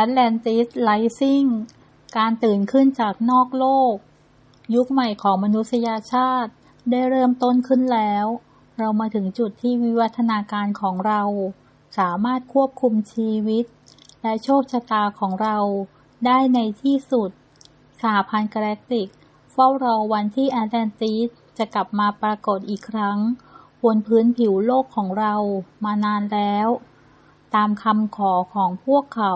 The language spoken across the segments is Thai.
Atlantis Rising การตื่นขึ้นจากนอกโลก ยุคใหม่ของมนุษยชาติได้เริ่มต้นขึ้นแล้ว เรามาถึงจุดที่วิวัฒนาการของเรา สามารถควบคุมชีวิต และโชคชะตาของเราได้ในที่สุดสหพันธ์กาแล็กติก เฝ้ารอวันที่แอตแลนติสจะกลับมาปรากฏอีกครั้ง บนพื้นผิวโลกของเรามานานแล้ว ตามคำขอของพวกเขา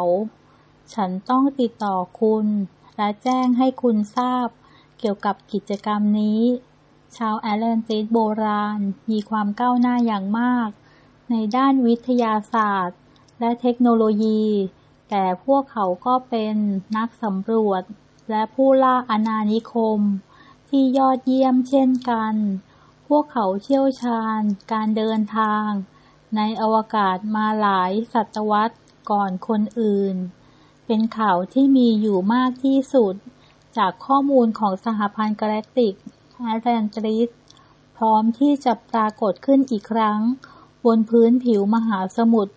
ฉันต้องติดต่อคุณ และแจ้งให้คุณทราบ เกี่ยวกับกิจกรรมนี้ ชาวแอตแลนติสโบราณมีความก้าวหน้าอย่างมาก ในด้านวิทยาศาสตร์ และเทคโนโลยี แต่พวกเขาก็เป็นนักสำรวจ และผู้ล่าอาณานิคม ที่ยอดเยี่ยมเช่นกัน พวกเขาเชี่ยวชาญ การเดินทาง ในอวกาศมาหลายศตวรรษก่อนคนอื่น เป็นข่าวที่มีอยู่มากที่สุด จากข้อมูลของสหพันธ์กาแล็กติกแอตแลนติสพร้อมที่จะปรากฏขึ้นอีกครั้ง บนพื้นผิวมหาสมุทร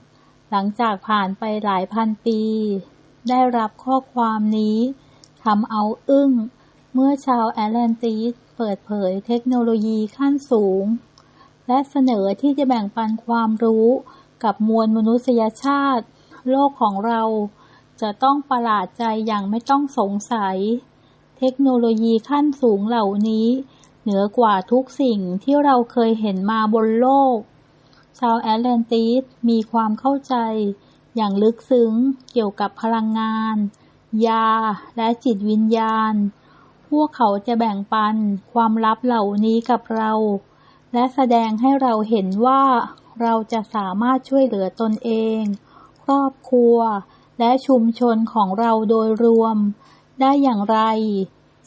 หลังจากผ่านไปหลายพันปี ได้รับข้อความนี้ทำเอาอึ้ง เมื่อชาวแอตแลนติสเปิดเผยเทคโนโลยีขั้นสูง และเสนอที่จะแบ่งปันความรู้กับมวลมนุษยชาติ โลกของเรา จะต้องประหลาดใจอย่างไม่ต้องสงสัย เทคโนโลยีขั้นสูงเหล่านี้ เหนือกว่าทุกสิ่งที่เราเคยเห็นมาบนโลก ชาวแอตแลนติสมีความเข้าใจ อย่างลึกซึ้งเกี่ยวกับพลังงาน ยา และจิตวิญญาณ พวกเขาจะแบ่งปันความลับเหล่านี้กับเรา และแสดงให้เราเห็นว่าเราจะสามารถช่วยเหลือตนเอง ครอบครัว และชุมชนของเราโดยรวม ได้อย่างไร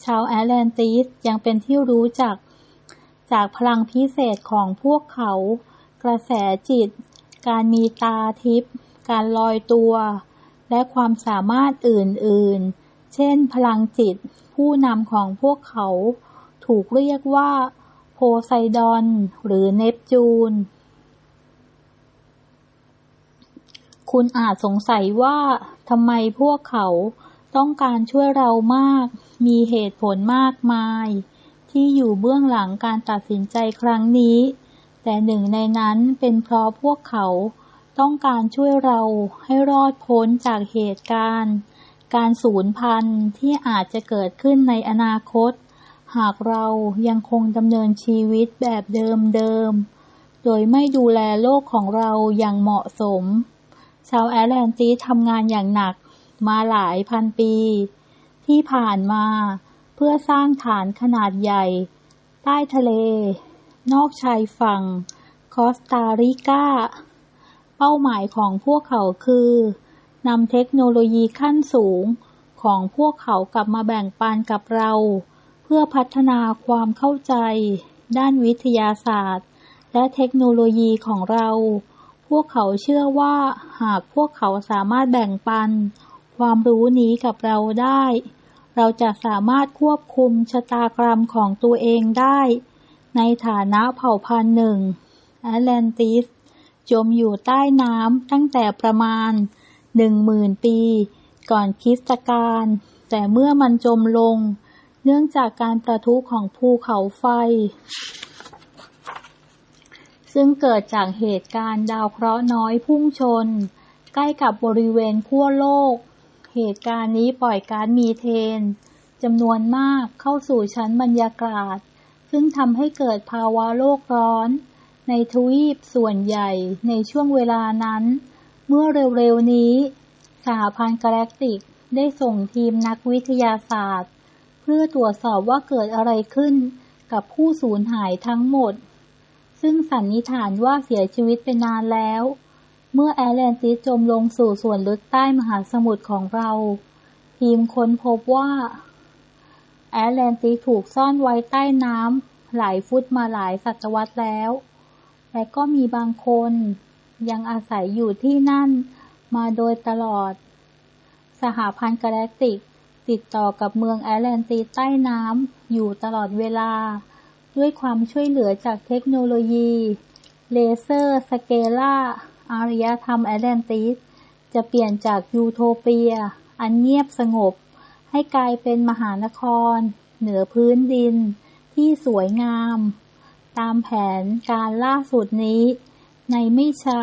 ชาวแอตแลนติสยังเป็นที่รู้จัก จากพลังพิเศษของพวกเขา กระแสจิต การมีตาทิพย์การลอยตัว และความสามารถอื่นๆ เช่น พลังจิตผู้นำของพวกเขา ถูกเรียกว่า โพไซดอน หรือเนปจูน คุณอาจสงสัยว่าทำไมพวกเขาต้องการช่วยเรามาก มีเหตุผลมากมาย ที่อยู่เบื้องหลังการตัดสินใจครั้งนี้ แต่หนึ่งในนั้นเป็นเพราะพวกเขาต้องการช่วยเราให้รอดพ้นจากเหตุการณ์ การสูญพันธุ์ที่อาจจะเกิดขึ้นในอนาคต หากเรายังคงดำเนินชีวิตแบบเดิมๆ โดยไม่ดูแลโลกของเราอย่างเหมาะสม ชาวแอตแลนติสทำงานอย่างหนักมาหลายพันปี ที่ผ่านมาเพื่อสร้างฐานขนาดใหญ่ ใต้ทะเล นอกชายฝั่ง คอสตาริกา เป้าหมายของพวกเขาคือนำเทคโนโลยีขั้นสูงของพวกเขากลับมาแบ่งปันกับเรา เพื่อพัฒนาความเข้าใจ ด้านวิทยาศาสตร์ และเทคโนโลยีของเรา พวกเขาเชื่อว่าหากพวกเขาสามารถแบ่งปัน ความรู้นี้กับเราได้ เราจะสามารถควบคุมชะตากรรมของตัวเองได้ ในฐานะเผ่าพันธุ์หนึ่งแอตแลนติส จมอยู่ใต้น้ำตั้งแต่ประมาณหนึ่งหมื่นปี ก่อนคริสตกาลแต่เมื่อมันจมลง เนื่องจากการประทุของภูเขาไฟ ซึ่งเกิดจากเหตุการณ์ดาวเคราะห์น้อยพุ่งชน ใกล้กับบริเวณขั้วโลก เหตุการณ์นี้ปล่อยก๊าซมีเทนจำนวนมากเข้าสู่ชั้นบรรยากาศ ซึ่งทำให้เกิดภาวะโลกร้อน ในทวีปส่วนใหญ่ในช่วงเวลานั้น เมื่อเร็วๆนี้ สหพันธ์กาแล็กติกได้ส่งทีมนักวิทยาศาสตร์ เพื่อตรวจสอบว่าเกิดอะไรขึ้นกับผู้สูญหายทั้งหมด ซึ่งสันนิษฐานว่าเสียชีวิตไปนานแล้ว เมื่อแอตแลนติสจมลงสู่ส่วนลึกใต้มหาสมุทรของเรา ทีมค้นพบว่า แอตแลนติสถูกซ่อนไว้ใต้น้ำหลายฟุตมาหลายศตวรรษแล้วและก็มีบางคนยังอาศัยอยู่ที่นั่นมาโดยตลอด สหพันธ์กาแล็กติก ติดต่อกับเมืองแอตแลนติสใต้น้ำอยู่ตลอดเวลา ด้วยความช่วยเหลือจากเทคโนโลยี เลเซอร์สเกล่าอารยธรรมแอตแลนติส จะเปลี่ยนจากยูโทเปีย อันเงียบสงบ ให้กลายเป็นมหานคร เหนือพื้นดิน ที่สวยงาม ตามแผนการล่าสุดนี้ ในไม่ช้า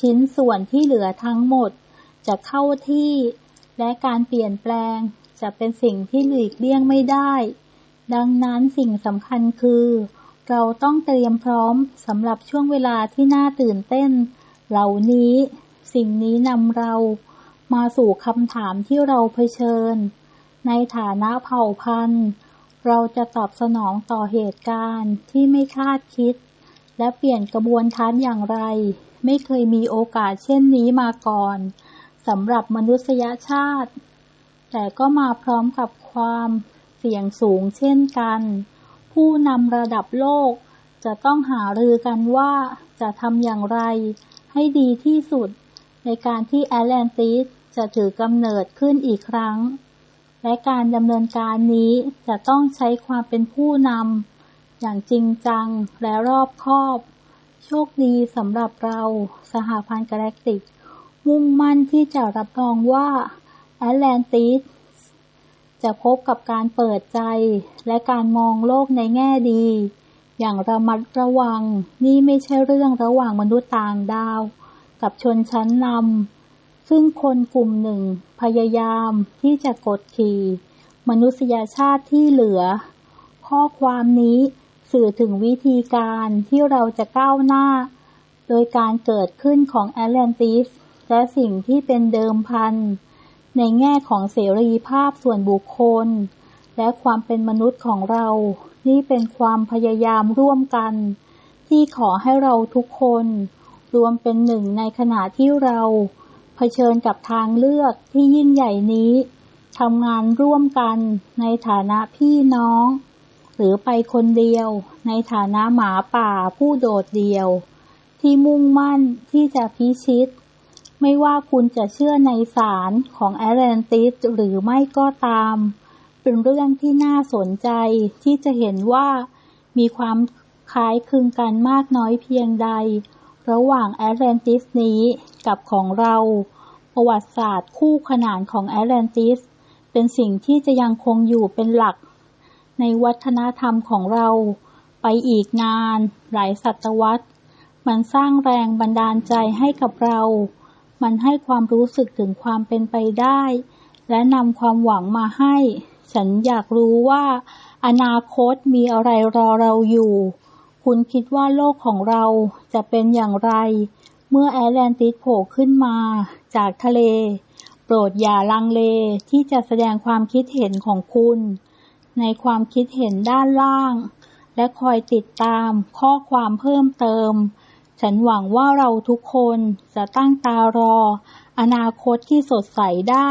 ชิ้นส่วนที่เหลือทั้งหมด จะเข้าที่ และการเปลี่ยนแปลงจะเป็นสิ่งที่หลีกเลี่ยงไม่ได้ ดังนั้นสิ่งสำคัญคือ เราต้องเตรียมพร้อมสำหรับช่วงเวลาที่น่าตื่นเต้น เหล่านี้ สิ่งนี้นำเรามาสู่คำถามที่เราเผชิญ ในฐานะเผ่าพันธุ์ เราจะตอบสนองต่อเหตุการณ์ที่ไม่คาดคิด และเปลี่ยนกระบวนการอย่างไร ไม่เคยมีโอกาสเช่นนี้มาก่อนสำหรับมนุษยชาติ แต่ก็มาพร้อมกับความ เสี่ยงสูงเช่นกัน ผู้นำระดับโลก จะต้องหารือกันว่าจะทำอย่างไร ให้ดีที่สุด ในการที่แอตแลนติสจะถือกำเนิดขึ้นอีกครั้ง และการดำเนินการนี้จะต้องใช้ความเป็นผู้นำอย่างจริงจังและรอบคอบ โชคดีสำหรับเราสหพันธ์กาแล็กติก มุ่งมั่นที่จะรับรองว่าแอตแลนติส จะพบกับการเปิดใจและการมองโลกในแง่ดี อย่างระมัดระวังนี่ไม่ใช่เรื่องระหว่างมนุษย์ต่างดาว กับชนชั้นนำซึ่งคนกลุ่มหนึ่งพยายามที่จะกดขี่มนุษยชาติที่เหลือ ข้อความนี้สื่อถึงวิธีการที่เราจะก้าวหน้า โดยการเกิดขึ้นของแอตแลนติสและสิ่งที่เป็นเดิมพัน ในแง่ของเสรีภาพส่วนบุคคล และความเป็นมนุษย์ของเรา นี่เป็นความพยายามร่วมกัน ที่ขอให้เราทุกคน รวมเป็นหนึ่งในขณะที่เราเผชิญกับทางเลือกที่ยิ่งใหญ่นี้ทำงานร่วมกันในฐานะพี่น้อง หรือไปคนเดียว ในฐานะหมาป่าผู้โดดเดี่ยว ที่มุ่งมั่นที่จะพิชิต ไม่ว่าคุณจะเชื่อในสารของแอตแลนติสหรือไม่ก็ตาม เป็นเรื่องที่น่าสนใจที่จะเห็นว่ามีความคล้ายคลึงกันมากน้อยเพียงใด ระหว่างแอตแลนติสนี้กับของเรา ประวัติศาสตร์คู่ขนานของแอตแลนติส เป็นสิ่งที่จะยังคงอยู่เป็นหลัก ในวัฒนธรรมของเราไปอีกนาน หลายศตวรรษ มันสร้างแรงบันดาลใจให้กับเรา มันให้ความรู้สึกถึงความเป็นไปได้ และนำความหวังมาให้ ฉันอยากรู้ว่า อนาคตมีอะไรรอเราอยู่ คุณคิดว่าโลกของเราจะเป็นอย่างไร เมื่อแอตแลนติสโผล่ขึ้นมา จากทะเล โปรดอย่าลังเลที่จะแสดงความคิดเห็นของคุณ ในความคิดเห็นด้านล่าง และคอยติดตามข้อความเพิ่มเติม ฉันหวังว่าเราทุกคนจะตั้งตารอ อนาคตที่สดใสได้